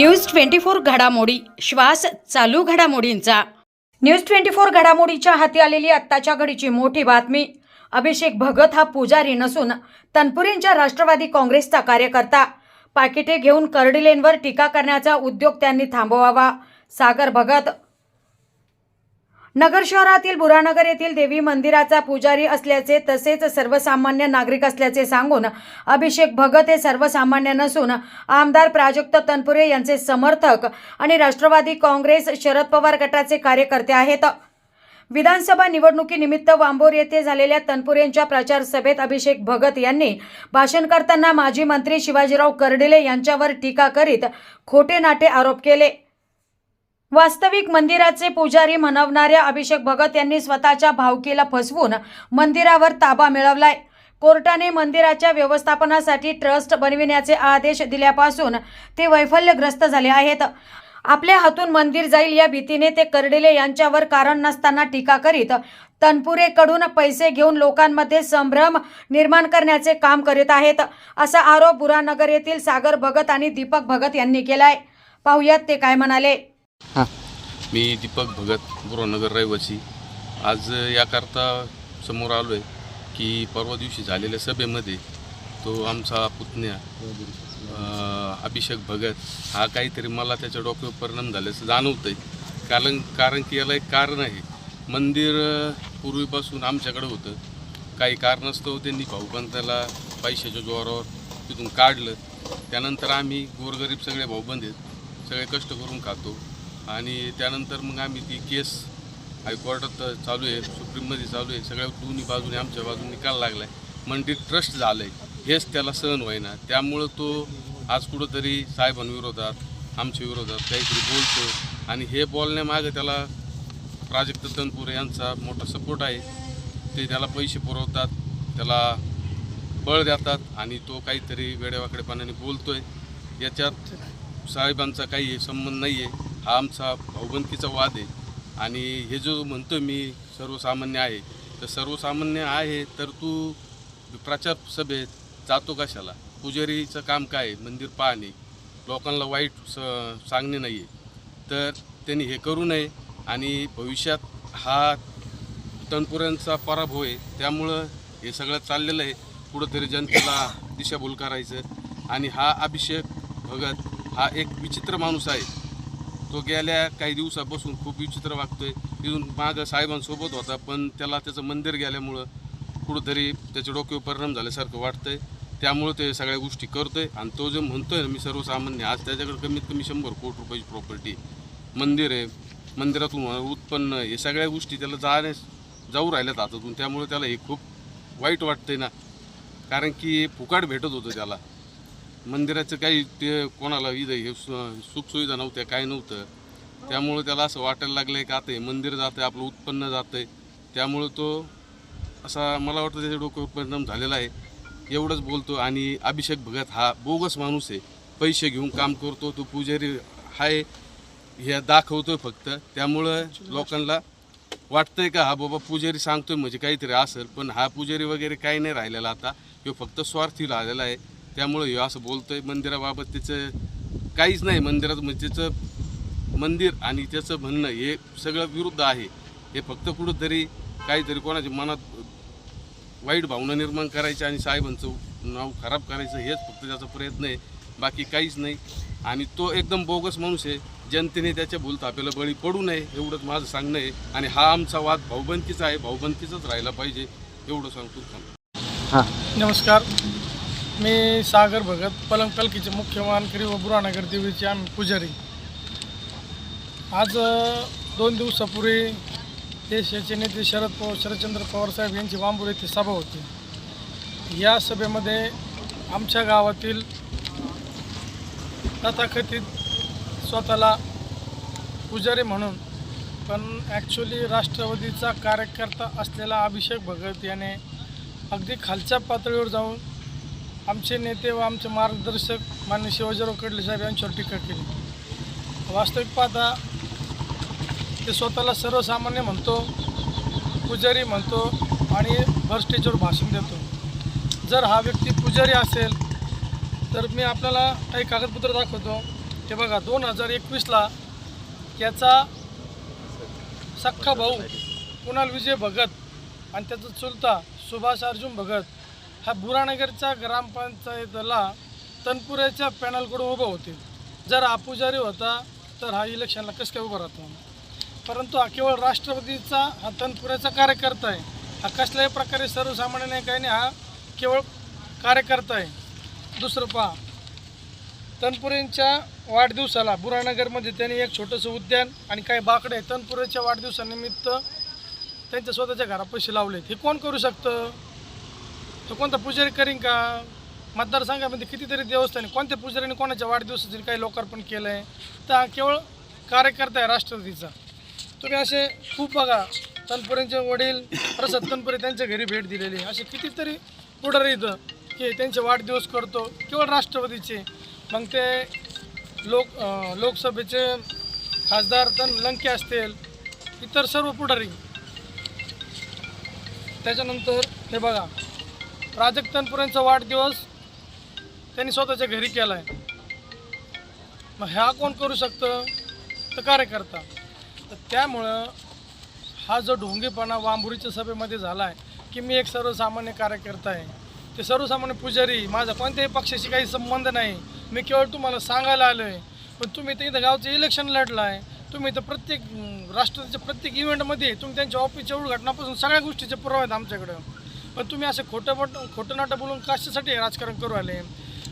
News twenty four घडामोडी श्वास चालू घडामोडींचा. न्यूज ट्वेंटी फोर घडामोडीच्या हाती आलेली आत्ताच्या घडीची मोठी बातमी. अभिषेक भगत हा पुजारी नसून तनपुरींच्या राष्ट्रवादी काँग्रेसचा कार्यकर्ता. पाकिटे घेऊन कर्डिलेंवर टीका करण्याचा उद्योग त्यांनी थांबवावा. सागर भगत नगर शहरातील बुरानगर येथील देवी मंदिराचा पुजारी असल्याचे तसेच सर्वसामान्य नागरिक असल्याचे सांगून अभिषेक भगत हे सर्वसामान्य नसून आमदार प्राजक्त तनपुरे यांचे समर्थक आणि राष्ट्रवादी काँग्रेस शरद पवार गटाचे कार्यकर्ते आहेत. विधानसभा निवडणुकीनिमित्त वांबोर येथे झालेल्या तनपुरेंच्या प्रचार सभेत अभिषेक भगत यांनी भाषण करताना माजी मंत्री शिवाजीराव कर्डिले यांच्यावर टीका करीत खोटे नाटे आरोप केले. वास्तविक मंदिराचे पुजारी म्हणवणाऱ्या अभिषेक भगत यांनी स्वतःच्या भावकीला फसवून मंदिरावर ताबा मिळवलाय. कोर्टाने मंदिराच्या व्यवस्थापनासाठी ट्रस्ट बनविण्याचे आदेश दिल्यापासून ते वैफल्यग्रस्त झाले आहेत. आपल्या हातून मंदिर जाईल या भीतीने ते कर्डिले यांच्यावर कारण नसताना टीका करीत तनपुरेकडून पैसे घेऊन लोकांमध्ये संभ्रम निर्माण करण्याचे काम करीत आहेत असा आरोप बुरानगर येथील सागर भगत आणि दीपक भगत यांनी केलाय. पाहुयात ते काय म्हणाले. हां. मी दीपक भगत गुरुनगर रहिवासी. आज याकरता समोर आलो आहे की परवा दिवशी झालेल्या सभेमध्ये तो आमचा पुतण्या अभिषेक भगत हा काहीतरी मला त्याच्या डोक्यावर परिणाम झाल्याचं जाणवतं आहे कारण कारण की याला एक कारण आहे. मंदिर पूर्वीपासून आमच्याकडे होतं. काही कारणास्तव त्यांनी भाऊबंदाला पैशाच्या जोरावर तिथून काढलं. त्यानंतर आम्ही गोरगरीब सगळे भाऊबंद आहेत. सगळे कष्ट करून खातो. आणि त्यानंतर मग आम्ही ती केस हायकोर्टात चालू आहे सुप्रीममध्ये चालू आहे सगळ्या दोन्ही बाजूने आमच्या बाजूने निकाल लागला आहे मंदिर ट्रस्ट झालं आहे हेच त्याला सहन होईना. त्यामुळं तो आज कुठंतरी साहेबांविरोधात आमच्या विरोधात काहीतरी बोलतो आणि हे बोलण्यामागं त्याला प्राजक्त तनपुरे यांचा मोठा सपोर्ट आहे. ते त्याला पैसे पुरवतात त्याला बळ देतात आणि तो काहीतरी वेडेवाकडेपणाने आहे याच्यात साहेबांचा काही संबंध नाही आहे हा आमचा भाऊबंदकीचा वाद आहे. आणि हे जो म्हणतो मी सर्वसामान्य आहे तर सर्वसामान्य आहे तर तू प्रचार सभेत जातो कशाला? पुजारीचं काम काय आहे? मंदिर पाहणे. लोकांना वाईट स सांगणे नाही आहे तर त्यांनी हे करू नये आणि भविष्यात हा तणपुऱ्यांचा पराभव आहे. त्यामुळं हे सगळं चाललेलं आहे. कुठंतरी जनतेला दिशाभूल करायचं. आणि हा अभिषेक भगत हा एक विचित्र माणूस आहे. तो गेल्या काही दिवसापासून खूप विचित्र वागतोय. तिथून मागं साहेबांसोबत होता पण त्याला त्याचं मंदिर गेल्यामुळं कुठंतरी त्याच्या डोक्यावर परिणाम झाल्यासारखं वाटतंय. त्यामुळं ते सगळ्या गोष्टी करतोय. आणि तो जे म्हणतोय ना मी सर्वसामान्य आज त्याच्याकडे कमीत कमी शंभर कोटी रुपयाची प्रॉपर्टी मंदिर आहे मंदिरातून उत्पन्न हे सगळ्या गोष्टी त्याला जाण्यास जाऊ राहिल्यात हातातून. त्यामुळे त्याला हे खूप वाईट वाटतंय ना. कारण की फुकाट भेटत होतं त्याला. मंदिराचं काही ते कोणाला इथं हे सुखसुविधा नव्हत्या काय नव्हतं. त्यामुळं त्याला असं वाटायला लागलं आहे का आता हे मंदिर जातं आहे आपलं उत्पन्न जातं आहे त्यामुळं तो असा मला वाटतं त्याच्या डोकं परिणाम झालेला आहे. एवढंच बोलतो आणि अभिषेक भगत हा बोगस माणूस आहे. पैसे घेऊन काम करतो तो पुजारी आहे हे दाखवतोय फक्त. त्यामुळं लोकांना वाटतंय का हा बाबा पुजारी सांगतोय म्हणजे काहीतरी असेल पण हा पुजारी वगैरे काही नाही राहिलेला आता. किंवा फक्त स्वार्थी राहिलेला आहे. त्यामुळं ह्यो असं बोलतोय मंदिराबाबत त्याचं काहीच नाही मंदिरात म्हणजे त्याचं मंदिर आणि त्याचं म्हणणं हे सगळं विरुद्ध आहे. हे फक्त कुठंतरी काहीतरी कोणाच्या मनात वाईट भावना निर्माण करायच्या आणि साहेबांचं नाव खराब करायचं हेच फक्त त्याचा प्रयत्न आहे. बाकी काहीच नाही. आणि तो एकदम बोगस माणूस आहे. जनतेने त्याच्या भूलथापेला बळी पडू नये एवढंच माझं सांगणं आहे. आणि हा आमचा वाद भाऊबंदकीचा आहे. भाऊबंदकीचाच राहिला पाहिजे एवढं सांगतो थांब. नमस्कार. मी सागर भगत पलंग कलकीचे मुख्य मानकरी व बुरानगर देवीचे आम्ही पुजारी. आज दोन दिवसापूर्वी देशाचे नेते शरद पवार शरदचंद्र पवार साहेब यांची वांबूर येथे सभा होती. या सभेमध्ये आमच्या गावातील तथाकथित स्वतःला पुजारी म्हणून पण ॲक्च्युली राष्ट्रवादीचा कार्यकर्ता असलेला अभिषेक भगत याने अगदी खालच्या पातळीवर जाऊन आमचे नेते व आमचे मार्गदर्शक मान्य शिवाजीराव कडले साहेब यांच्यावर टीका केली. वास्तविक पाहता ते स्वतःला सर्वसामान्य म्हणतो पुजारी म्हणतो आणि भरस्टेजवर भाषण देतो. जर हा व्यक्ती पुजारी असेल तर मी आपल्याला काही कागदपत्र दाखवतो. ते बघा दोन हजार एकवीसला याचा सख्खा भाऊ कुणाल विजय भगत आणि त्याचा चुलता सुभाष अर्जुन भगत हा बुरानगरच्या ग्रामपंचायतीला तनपुऱ्याच्या पॅनलकडून उभं होते जर आपुजारी होता तर हा इलेक्शनला कसं काय उभं राहतो? परंतु हा केवळ राष्ट्रवादीचा हा तनपुऱ्याचा कार्यकर्ता आहे. हा कसल्याही प्रकारे सर्वसामान्य नाही काही नाही हा केवळ कार्यकर्ता आहे. दुसरं पहा. तनपुरेंच्या वाढदिवसाला बुरानगरमध्ये त्यांनी एक छोटंसं उद्यान आणि काही बाकडे तनपुरेच्या वाढदिवसानिमित्त त्यांच्या स्वतःच्या घरापाशी लावलेत. हे कोण करू शकतं? तो कोणता पुजारी करीन का? मतदारसंघामध्ये कितीतरी देवस्थानी कोणत्या पुजाऱ्याने कोणाच्या वाढदिवसाचे काही लोकार्पण केलं आहे तर हा केवळ कार्यकर्ता आहे राष्ट्रवादीचा तुम्ही असे खूप बघा. तनपुरेंचे वडील प्रसाद तनपुरे त्यांच्या घरी भेट दिलेली असे कितीतरी पुढारी इथं की त्यांचे वाढदिवस करतो. केवळ राष्ट्रवादीचे मग ते लोक लोकसभेचे खासदार तन लंके असतील इतर सर्व पुढारी. त्याच्यानंतर हे बघा. प्राजक्त तनपुरेंचा वाढदिवस त्यांनी स्वतःच्या घरी केला आहे मग ह्या कोण करू शकतं? तर कार्यकर्ता. तर त्यामुळं हा जो ढोंगेपणा वांबुरीच्या सभेमध्ये झाला आहे की मी एक सर्वसामान्य कार्यकर्ता आहे. ते सर्वसामान्य पुजारी माझा कोणत्याही पक्षाशी काही संबंध नाही. मी केवळ तुम्हाला सांगायला आलो आहे पण तुम्ही तर इथं गावचं इलेक्शन लढलं आहे तुम्ही तर प्रत्येक राष्ट्राच्या प्रत्येक इव्हेंटमध्ये तुम्ही त्यांच्या ऑफिसच्या उद्घाटनापासून सगळ्या गोष्टीचे पुरावे आहेत आमच्याकडं. पण तुम्ही असं खोटं मोठ खोटं नाटं बोलून कशासाठी राजकारण करू आले?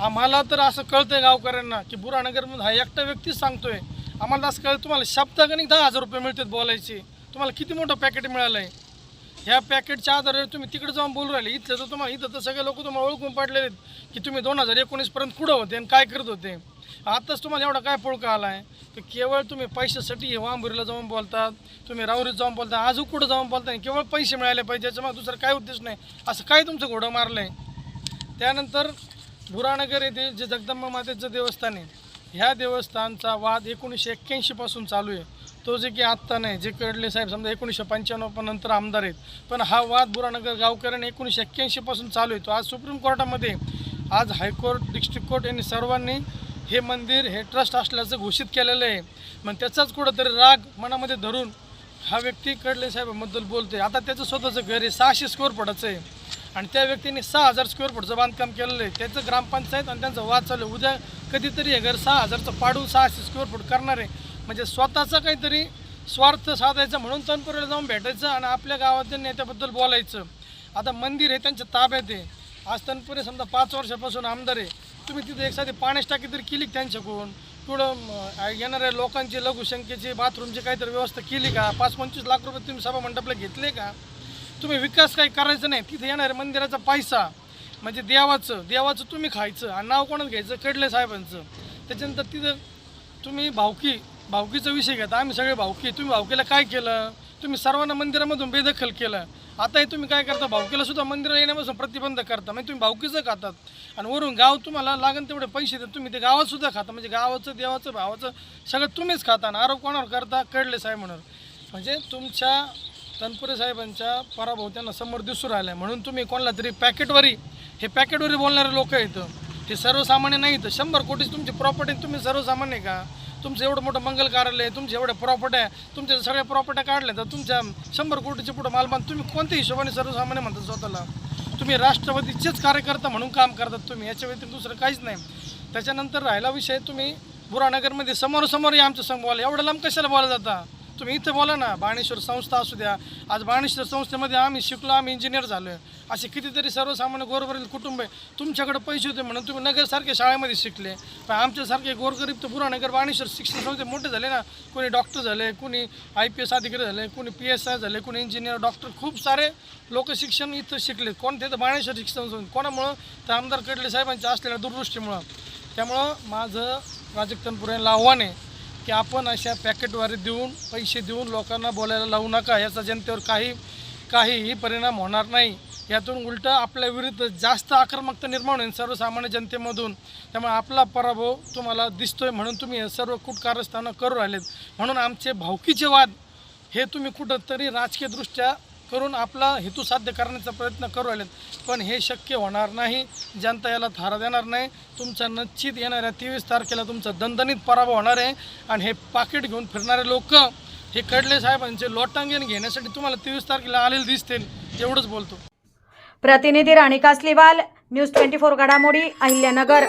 आम्हाला तर असं कळतं गावकऱ्यांना की बुरानगरमध्ये हा एकटा व्यक्तीच सांगतोय. आम्हाला असं कळतं तुम्हाला शब्दागणिक दहा हजार रुपये मिळतात बोलायचे. तुम्हाला किती मोठं पॅकेट मिळालं आहे ह्या पॅकेटच्या आधारे तुम्ही तिकडे जाऊन बोलू राहिले. इथलं तर तुम्हाला इथं तर सगळे लोक तुम्हाला ओळखून पाडलेले आहेत की तुम्ही दोन हजार एकोणीसपर्यंत कुठं होते आणि काय करत होते? आताच तुम्हाला एवढा काय पुळका आला आहे तर केवळ तुम्ही पैशासाठी वांबुरीला जाऊन बोलतात तुम्ही राहुरीत जाऊन बोलता आजू कुठं जाऊन बोलता केवळ पैसे मिळाले पाहिजे याच्यामध्ये दुसरं काय उद्देश नाही. असं काय तुमचं घोडं मारलं आहे त्यानंतर बुरानगर येथे जे जगदंबा मातेचं देवस्थान आहे ह्या देवस्थानचा वाद एकोणीसशे एक्क्याऐंशीपासून चालू आहे. तो जे की आत्ता नाही जे कडले साहेब समजा एकोणीसशे पंच्याण्णव नंतर आमदार आहेत. पण हा वाद बुरानगर गावकऱ्यांनी एकोणीसशे एक्क्याऐंशीपासून चालू आहे. तो आज सुप्रीम कोर्टामध्ये आज हायकोर्ट डिस्ट्रिक्ट कोर्ट यांनी सर्वांनी हे मंदिर हे ट्रस्ट असल्याचं घोषित केलेलं आहे. मग त्याचाच कुठंतरी राग मनामध्ये धरून हा व्यक्ती कडले साहेबांबद्दल बोलते आता त्याचं स्वतःचं घर आहे सहाशे स्क्वेअर फुटाचं आहे. आणि त्या व्यक्तीने सहा हजार स्क्वेअर फुटचं बांधकाम केलेलं आहे. त्याचं ग्रामपंचायत आणि त्यांचा वाद चालू आहे. उद्या कधीतरी हे घर सहा हजारचं पाडून सहाशे स्क्वेअर फूट करणार आहे. म्हणजे स्वतःचं काहीतरी स्वार्थ साधायचं म्हणून तनपुरीला जाऊन भेटायचं आणि आपल्या गावातील नेत्याबद्दल बोलायचं. आता मंदिर हे त्यांच्या ताब्यात आहे. आज तनपुरे समजा पाच वर्षापासून आमदार आहे. तुम्ही तिथे एक पाण्याची टाकी तरी केली त्यांच्याकडून? पुढं येणाऱ्या लोकांची लघुशंख्येची बाथरूमची काहीतरी व्यवस्था केली का? पाच पंचवीस लाख रुपये तुम्ही सभा मंडपला घेतले का? तुम्ही विकास काही करायचं नाही. तिथे येणाऱ्या मंदिराचा पैसा म्हणजे देवाचं देवाचं तुम्ही खायचं आणि नाव कोणाचं घ्यायचं? कडले साहेबांचं. त्याच्यानंतर तिथं तुम्ही भावकी भावकीचा विषय घेता. आम्ही सगळे भावकी. तुम्ही भावकीला काय केलं? तुम्ही सर्वांना मंदिरामधून बेदखल केलं. आताही तुम्ही काय करता? भावकीला सुद्धा मंदिरात येण्यापासून प्रतिबंध करता. म्हणजे तुम्ही भावकीचं खातात. आणि वरून गाव तुम्हाला लागन तेवढे पैसे देत. तुम्ही ते गावात सुद्धा खाता. म्हणजे गावाचं देवाचं भावाचं सगळं तुम्हीच खाता. आणि आरोप कोणावर करता? कडले साहेब म्हणून. म्हणजे तुमच्या तनपुरे साहेबांच्या पराभव त्यांना समोर दिसून राहिला म्हणून तुम्ही कोणाला तरी पॅकेटवरी हे पॅकेटवरी बोलणारे लोक आहेत. हे सर्वसामान्य नाही तर शंभर कोटीची तुमची प्रॉपर्टी तुम्ही सर्वसामान्य आहे का? तुमचं एवढं मोठं मंगल कार्यालय आहे तुमचे प्रॉपर्ट प्रॉपर्ट्या तुमच्या सगळ्या प्रॉपर्ट्या काढल्या तर तुमच्या शंभर कोटीचे पुढं मालमान तुम्ही कोणत्या हिशोबाने सर्वसामान्य म्हणतात स्वतःला. तुम्ही राष्ट्रवादीचेच कार्यकर्ता म्हणून काम करतात तुम्ही याच्या व्यतिरिक्त दुसरं काहीच नाही. त्याच्यानंतर राहिला विषय तुम्ही बुरानगरमध्ये समोरासमोर या आमच्या संघ बोला एवढं लांब कशाला बोला जाता? तुम्ही इथं बोला ना बाणेश्वर संस्था असू द्या. आज बाणेश्वर संस्थेमध्ये आम्ही शिकलो आम्ही इंजिनियर झालो आहे असे कितीतरी सर्वसामान्य गोरगरीब कुटुंब आहे. तुमच्याकडे पैसे होते म्हणून तुम्ही नगरसारख्या शाळेमध्ये शिकले. पण आमच्यासारखे गोरगरीब तर पुरा नगर बाणेश्वर शिक्षण संस्थे मोठे झाले ना. कोणी डॉक्टर झाले कोणी आय पी एस अधिकारी झाले कोणी पी एस आय झाले कोणी इंजिनियर डॉक्टर खूप सारे लोक शिक्षण इथं शिकले. कोण ते तर बाणेश्वर शिक्षण संस्थे. कोणामुळं? तर आमदार कडले साहेबांच्या असलेल्या दुरदृष्टीमुळं. त्यामुळं माझं प्राजक्तनपुरेला आव्हान आहे की आपण अशा पॅकेटवारी देऊन पैसे देऊन लोकांना बोलायला लावू नका. याचा जनतेवर काही काहीही परिणाम होणार नाही. यातून उलटं आपल्या विरुद्ध जास्त आक्रमकता निर्माण होईल सर्वसामान्य जनतेमधून. त्यामुळे आपला पराभव तुम्हाला दिसतोय म्हणून तुम्ही हे सर्व कुटकारस्थानं करू राहिलेत. म्हणून आमचे भावकीचे वाद हे तुम्ही कुठंतरी राजकीयदृष्ट्या करून आपला हेतू साध्य करण्याचा प्रयत्न करू राहिलेत. पण हे शक्य होणार नाही. जनता याला थारा देणार नाही. तुमचा निश्चित येणाऱ्या तेवीस तारखेला तुमचा दणदणीत पराभव होणार आहे. आणि हे पाकिट घेऊन फिरणारे लोक हे कडले साहेबांचे लोटांगण घेण्यासाठी तुम्हाला तेवीस तारखेला आलेले दिसतील. एवढंच बोलतो. प्रतिनिधी Rani Kasliwal news twenty four घडामोडी अहिल्यानगर.